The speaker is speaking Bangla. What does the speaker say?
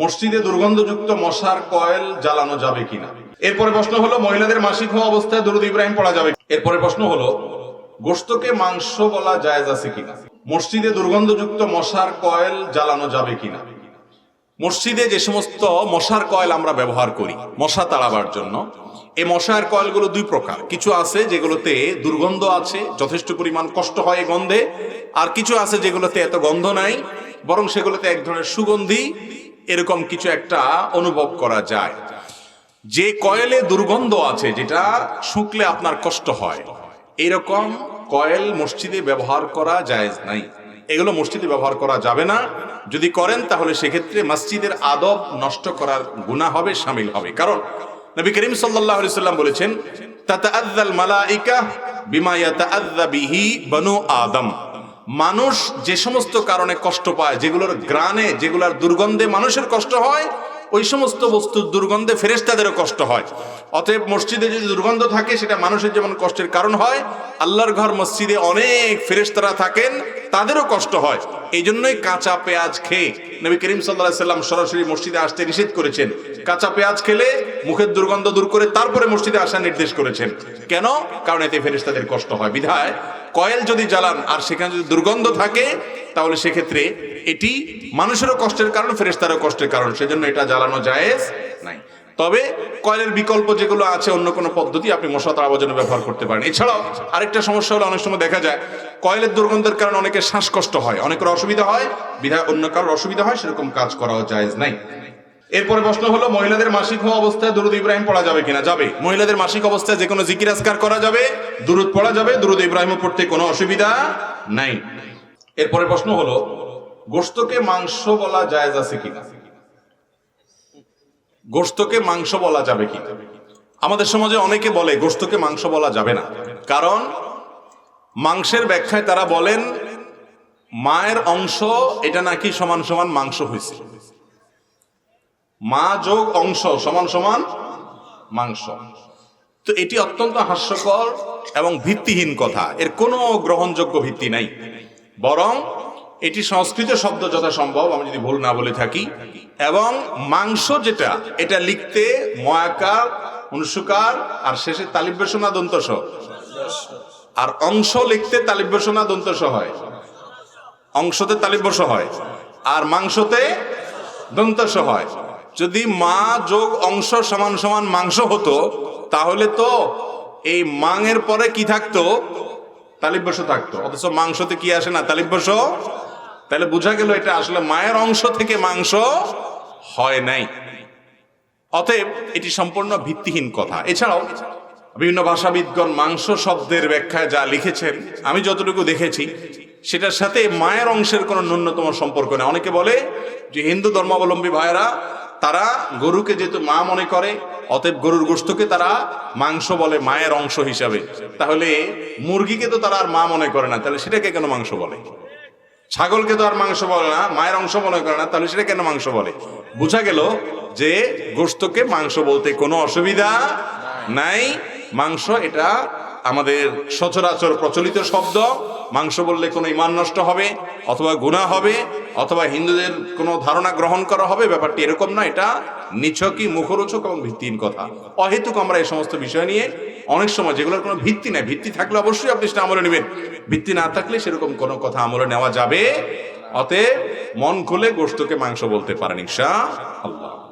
মসজিদে দুর্গন্ধযুক্ত মশার কয়েল জ্বালানো যাবে কিনা? এরপরে প্রশ্ন হলো, মহিলাদের মাসিক হওয়া অবস্থায় দরুদ ইব্রাহিম পড়া যাবে এরপরে প্রশ্ন হলো গোস্তকে মাংস বলা জায়েজ আছে কিনা? মসজিদে দুর্গন্ধযুক্ত মশার কয়েল জ্বালানো যাবে কিনা? মসজিদে যে সমস্ত মশার কয়েল আমরা ব্যবহার করি, মশা তাড়াবার জন্য এই মশার কয়েলগুলো দুই প্রকার। কিছু আছে যেগুলোতে দুর্গন্ধ আছে, যথেষ্ট পরিমাণ কষ্ট হয় গন্ধে, আর কিছু আছে যেগুলোতে এত গন্ধ নাই, বরং সেগুলোতে এক ধরনের সুগন্ধি এরকম কিছু একটা অনুভব করা যায়। যে কয়েলে দুর্গন্ধ আছে, যেটা শুকলে আপনার কষ্ট হয়, এরকম কয়েল মসজিদে ব্যবহার করা যায় নাই। এগুলো মসজিদে ব্যবহার করা যাবে না। যদি করেন, তাহলে সেক্ষেত্রে মসজিদের আদব নষ্ট করার গুণা হবে, সামিল হবে। কারণ নবী করিম আলাইহি সাল্লাম বলেছেন তাতাআদ্দাল মালাইকা বিমা ইয়াতাআদ্দা বিহি বনু আদম। মানুষ যে সমস্ত কারণে কষ্ট পায়, যেগুলোর গ্রানে যেগুলোর দুর্গন্ধে মানুষের কষ্ট হয়, ওই সমস্ত বস্তুর দুর্গন্ধে ফেরেস্তাদেরও কষ্ট হয়। অতএব মসজিদে যদি দুর্গন্ধ থাকে, সেটা মানুষের যেমন কষ্টের কারণ হয়, আল্লাহর ঘর মসজিদে অনেক ফেরেস্তারা থাকেন, তাদেরও কষ্ট হয়। এই জন্যই কাঁচা পেঁয়াজ খেয়ে নবী করিম সাল্লাহ সাল্লাম সরাসরি মসজিদে আসতে নিষেধ করেছেন। কাঁচা পেঁয়াজ খেলে মুখের দুর্গন্ধ দূর করে তারপরে মসজিদে আসার নির্দেশ করেছেন। কেন? কারণ এতে ফেরেশতাদের কষ্ট হয়। বিধায় কয়েল যদি জ্বালান আর সেখানে যদি দুর্গন্ধ থাকে, তাহলে সেক্ষেত্রে এটি মানুষেরও কষ্টের কারণ, ফেরেশতারও কষ্টের কারণ। সেজন্য এটা জ্বালানো জায়েজ নাই। তবে কয়েলের বিকল্প যেগুলো আছে, অন্য কোনো পদ্ধতি আপনি মশা তাড়াবার জন্য ব্যবহার করতে পারেন। এছাড়াও আরেকটা সমস্যা হলো, অনেক সময় দেখা যায়, কয়েলের দুর্গন্ধের কারণে অনেকের শ্বাসকষ্ট হয়, অনেকের অসুবিধা হয়, বিধায় অন্য কারোর অসুবিধা হয়, সেরকম কাজ করাও জায়েজ নাই। এরপরে প্রশ্ন হলো, মহিলাদের মাসিক হওয়া অবস্থায় দুরুদ ইব্রাহিম পড়া যাবে কিনা? যাবে। মহিলাদের মাসিক অবস্থায় যে কোনো জিকির আজকার করা যাবে, দুরুদ পড়া যাবে, দুরুদ ইব্রাহিম পড়তে কোনো অসুবিধা নাই। এরপরে প্রশ্ন হলো গোস্তকে মাংস বলা জায়েজ আছে কিনা? গোস্তকে মাংস বলা যাবে কি? আমাদের সমাজে অনেকে বলে গোস্তকে মাংস বলা যাবে না। কারণ, মাংসের ব্যাখ্যায় তারা বলেন, মায়ের অংশ, এটা নাকি সমান সমান মাংস হয়েছে। মা যোগ অংশ, সমান সমান মাংস। তো এটি অত্যন্ত হাস্যকর এবং ভিত্তিহীন কথা। এর কোনো গ্রহণযোগ্য ভিত্তি নাই। বরং এটি সংস্কৃত শব্দ যথাসম্ভব, আমি যদি ভুল না বলে থাকি। এবং মাংস যেটা, এটা লিখতে ময়াকার, অনুসুকার, আর শেষে তালিব্যসনা দন্তস। আর অংশ লিখতে তালিব্যসনা দন্তস হয়। অংশতে তালিব্যস হয়। আর মাংসতে দন্তস হয়। যদি মা যোগ অংশ সমান সমান মাংস হতো, তাহলে তো এই মাংয়ের পরে কি থাকতো? তালিব্যস থাকতো। অথচ মাংসতে কি আসে না? তালিব্যস তাহলে বোঝা গেল এটা আসলে মায়ের অংশ থেকে মাংস হয় নাই। অতএব এটি সম্পূর্ণ ভিত্তিহীন কথা। এছাড়াও বিভিন্ন ভাষাবিদগণ মাংস শব্দের ব্যাখ্যায় যা লিখেছেন, আমি যতটুকু দেখেছি, সেটার সাথে মায়ের অংশের কোনো ন্যূনতম সম্পর্ক নেই। অনেকে বলে যে হিন্দু ধর্মাবলম্বী ভাইয়েরা, তারা গরুকে যেহেতু মা মনে করে, অতএব গরুর গোস্তকে তারা মাংস বলে মায়ের অংশ হিসাবে। তাহলে মুরগিকে তো তারা আর মা মনে করে না, তাহলে সেটাকে কেন মাংস বলে? ছাগলকে তো আর মাংস বলে না, মায়ের অংশ মনে করে না, তাহলে সেটা কেন মাংস বলে? বোঝা গেল যে গোস্তকে মাংস বলতে কোনো অসুবিধা নাই। মাংস এটা আমাদের সচরাচর প্রচলিত শব্দ। মাংস বললে কোনো ইমান নষ্ট হবে অথবা গুণা হবে, অথবা হিন্দুদের কোনো ধারণা গ্রহণ করা হবে, ব্যাপারটি এরকম না, এটা নিছকই মুখরোচক এবং ভিত্তিহীন কথা। অহেতুক আমরা এই সমস্ত বিষয় নিয়ে অনেক সময় যেগুলোর কোনো ভিত্তি নেই। ভিত্তি থাকলে অবশ্যই আপনি সেটা আমলে নেবেন। ভিত্তি না থাকলে সেরকম কোনো কথা আমলে নেওয়া যাবে। অতএব মন খুলে গোস্তকে মাংস বলতে পারেন ইনশা আল্লাহ